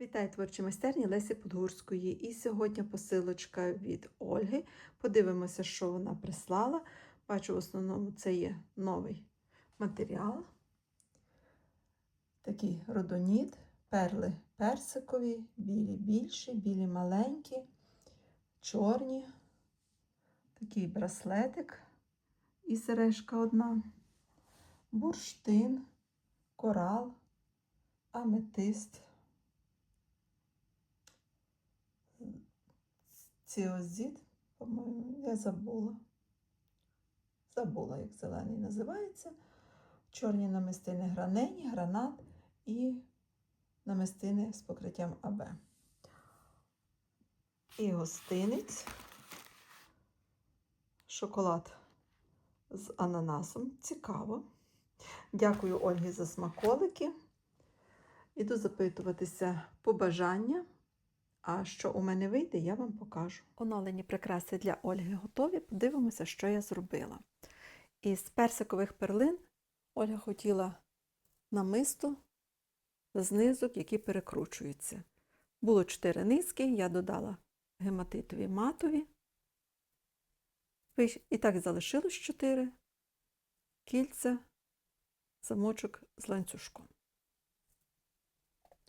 Вітаю творчі майстерні Лесі Подгурської. І сьогодні посилочка від Ольги. Подивимося, що вона прислала. Бачу, в основному це є новий матеріал. Такий родоніт, перли персикові, білі більші, білі маленькі, чорні. Такий браслетик і сережка одна, бурштин, корал, аметист. Ціозід, по-моєму, я забула. Забула, як зелений називається. Чорні намистини гранені, гранат і намистини з покриттям АБ. І гостинець. Шоколад з ананасом. Цікаво. Дякую Ольгі за смаколики. Іду запитуватися побажання. А що у мене вийде, я вам покажу. Оновлені прикраси для Ольги готові. Подивимося, що я зробила. Із персикових перлин Ольга хотіла намисто знизок, які перекручуються. Було 4 низки, я додала гематитові матові. І так залишилось 4 кільця, замочок з ланцюжком.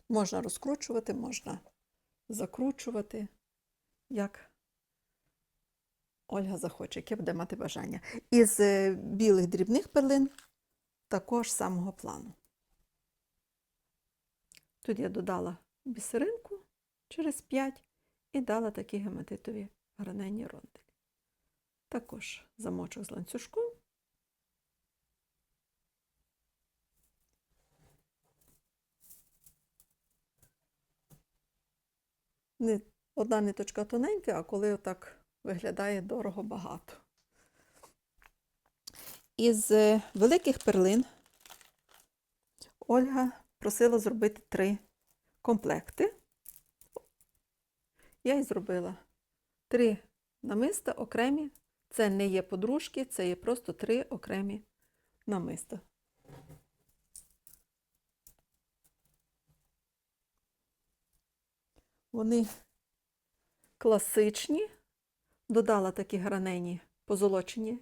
Можна розкручувати, можна закручувати, як Ольга захоче, яке буде мати бажання. Із е, білих дрібних перлин також самого плану. Тут я додала бісеринку через 5 і дала такі гематитові гранені ронделі. Також замочок з ланцюжком. Одна ниточка тоненька, а коли отак виглядає дорого багато. Із е, великих перлин Ольга просила зробити три комплекти. Я і зробила три намиста окремі. Це не є подружки, це є просто три окремі намиста. Вони класичні, додала такі гранені позолочені.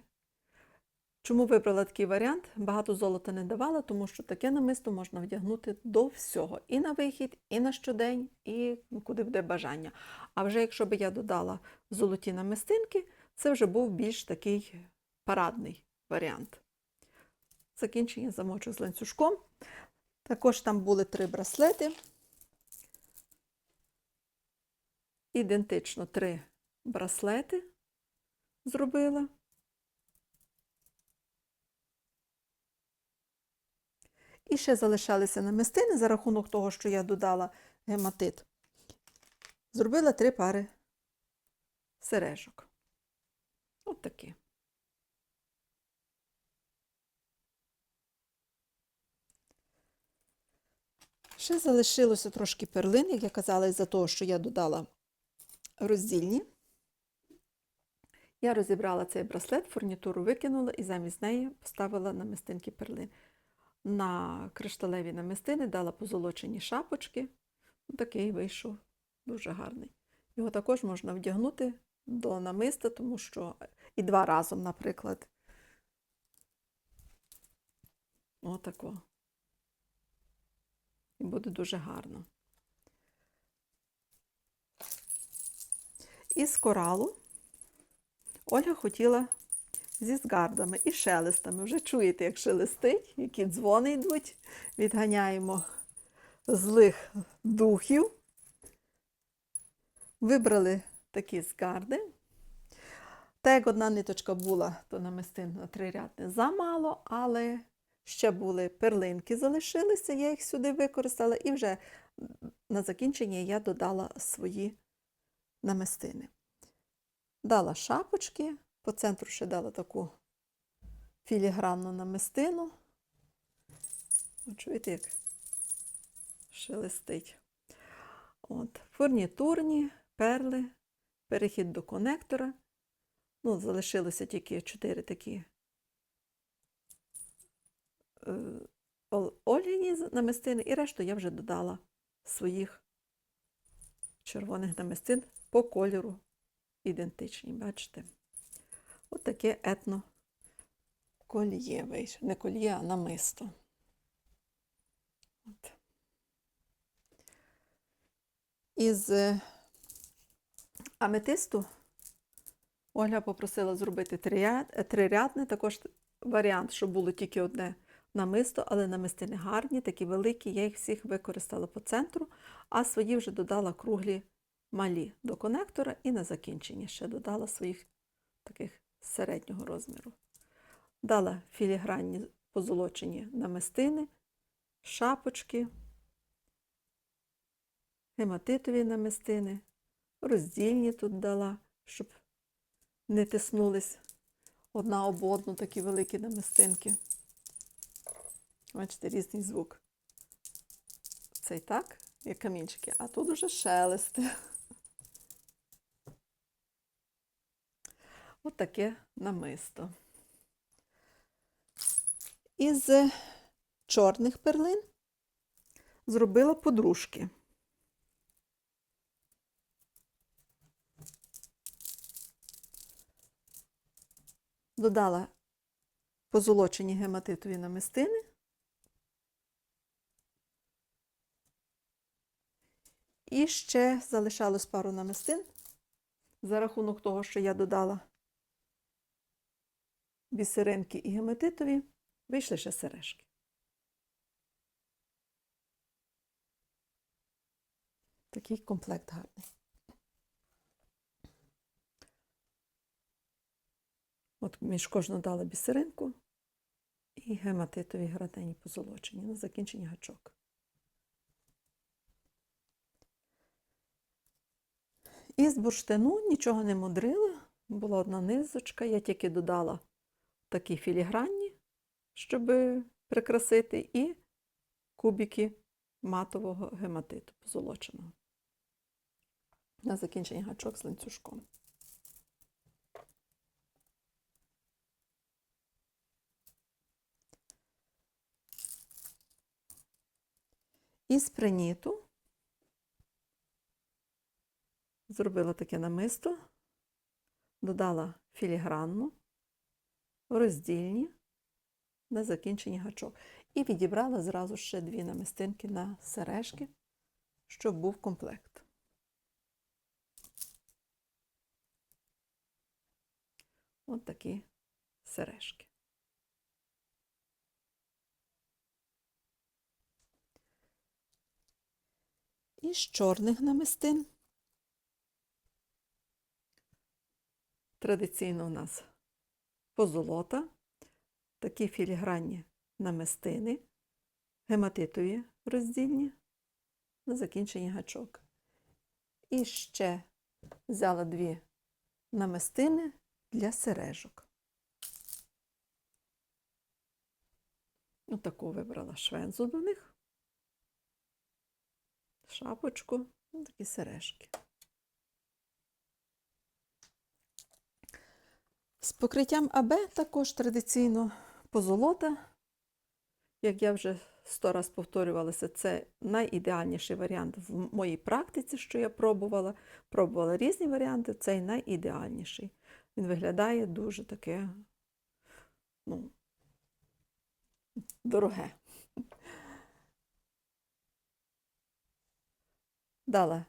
Чому вибрала такий варіант? Багато золота не давала, тому що таке намисто можна вдягнути до всього. І на вихід, і на щодень, і куди буде бажання. А вже якщо б я додала золоті намистинки, це вже був більш такий парадний варіант. Закінчення замочок з ланцюжком. Також там були три браслети. Ідентично три браслети зробила. І ще залишалися намистини за рахунок того, що я додала гематит. Зробила три пари сережок. От такі. Ще залишилося трошки перлин, як я казала, із-за того, що я додала роздільні. Я розібрала цей браслет, фурнітуру викинула і замість неї поставила намистинки перлин. На кришталеві намистини дала позолочені шапочки. Такий вийшов дуже гарний. Його також можна вдягнути до намиста, тому що і два разом, наприклад. Отако. І буде дуже гарно. Із коралу Ольга хотіла зі згардами і шелестами. Вже чуєте, як шелестить, які дзвони йдуть. Відганяємо злих духів. Вибрали такі згарди. Та як одна ниточка була, то намистин на три ряди замало, але ще були перлинки, залишилися, я їх сюди використала, і вже на закінчення я додала свої намистини. Дала шапочки, по центру ще дала таку філігранну намистину. От чуєте, як шелестить. От, Фурнітурні, перли, перехід до конектора. Ну, залишилося тільки чотири такі е, намистини, і решту я вже додала своїх червоних намистин по кольору ідентичні. Бачите? От таке етно кольє вийшло. Не кольє, а намисто. От. Із е, аметисту Ольга попросила зробити трирядне, також варіант, щоб було тільки одне намисто, але намистини гарні, такі великі, я їх всіх використала по центру, а свої вже додала круглі малі до конектора і на закінчення ще додала своїх таких середнього розміру. Дала філігранні позолочені намистини, шапочки, гематитові намистини, роздільні тут дала, щоб не тиснулись одна об одну такі великі намистинки. Бачите, різний звук. Цей так, як камінчики, а тут уже шелести. От таке намисто. Із чорних перлин зробила подружки. Додала позолочені гематитові намистини. І ще залишалось пару намистин за рахунок того, що я додала бісеринки і гематитові, вийшли ще сережки. Такий комплект гарний. От між кожну дала бісеринку і гематитові градені позолочені на закінчення гачок. Із бурштину нічого не мудрила, була одна низочка, я тільки додала такі філігранні, щоб прикрасити, і кубики матового гематиту позолоченого. На закінчення гачок з ланцюжком. Із приніту зробила таке намисто, додала філігранну, роздільні на закінченні гачок. І відібрала зразу ще дві намистинки на сережки, щоб був комплект. От такі сережки. Із чорних намистин. Традиційно у нас позолота, такі філігранні намистини, гематитові роздільні на закінченні гачок. І ще взяла дві намистини для сережок. Отаку вибрала швензу до них, шапочку, такі сережки. З покриттям АБ також традиційно позолота. Як я вже сто раз повторювалася, це найідеальніший варіант в моїй практиці, що я пробувала. Пробувала різні варіанти, цей найідеальніший. Він виглядає дуже таке, ну, дороге. Дала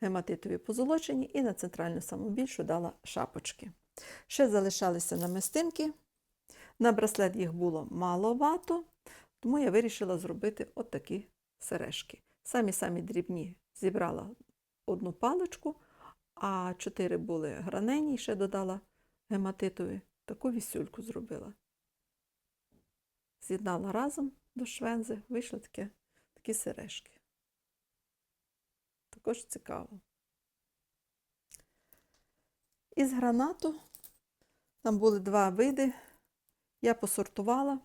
гематитові позолочені і на центральну саму більшу дала шапочки. Ще залишалися намистинки. На браслет їх було маловато, тому я вирішила зробити от такі сережки. Самі-самі дрібні зібрала одну паличку, а чотири були гранені, і ще додала гематитові. Таку вісюльку зробила. З'єднала разом до швензи, вийшли таке, такі сережки. Також цікаво. Із гранату там були два види. Я посортувала,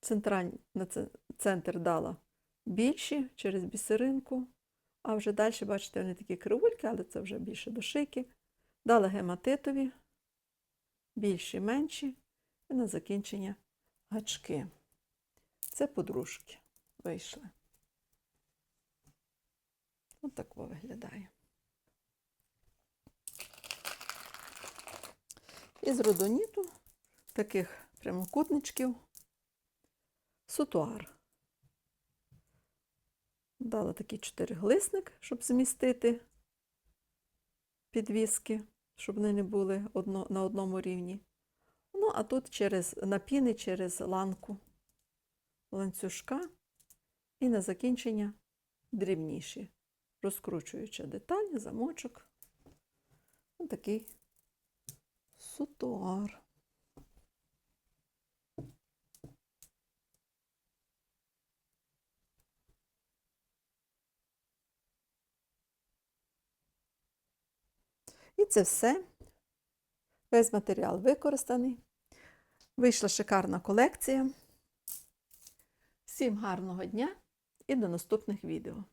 Централь... на центр дала більші через бісеринку, а вже далі, бачите, вони такі кривульки, але це вже більше до шийки. Дала гематитові, більші, менші, і на закінчення гачки. Це подружки вийшли. Ось так виглядає. Із родоніту таких прямокутничків сутуар. Дала такий чотириглисник, щоб змістити підвіски, щоб вони не були одно, на одному рівні. Ну, а тут через напіни через ланку ланцюжка і на закінчення дрібніші. Розкручуюча деталь, замочок. Ось такий сутуар. І це все. Весь матеріал використаний. Вийшла шикарна колекція. Всім гарного дня і до наступних відео.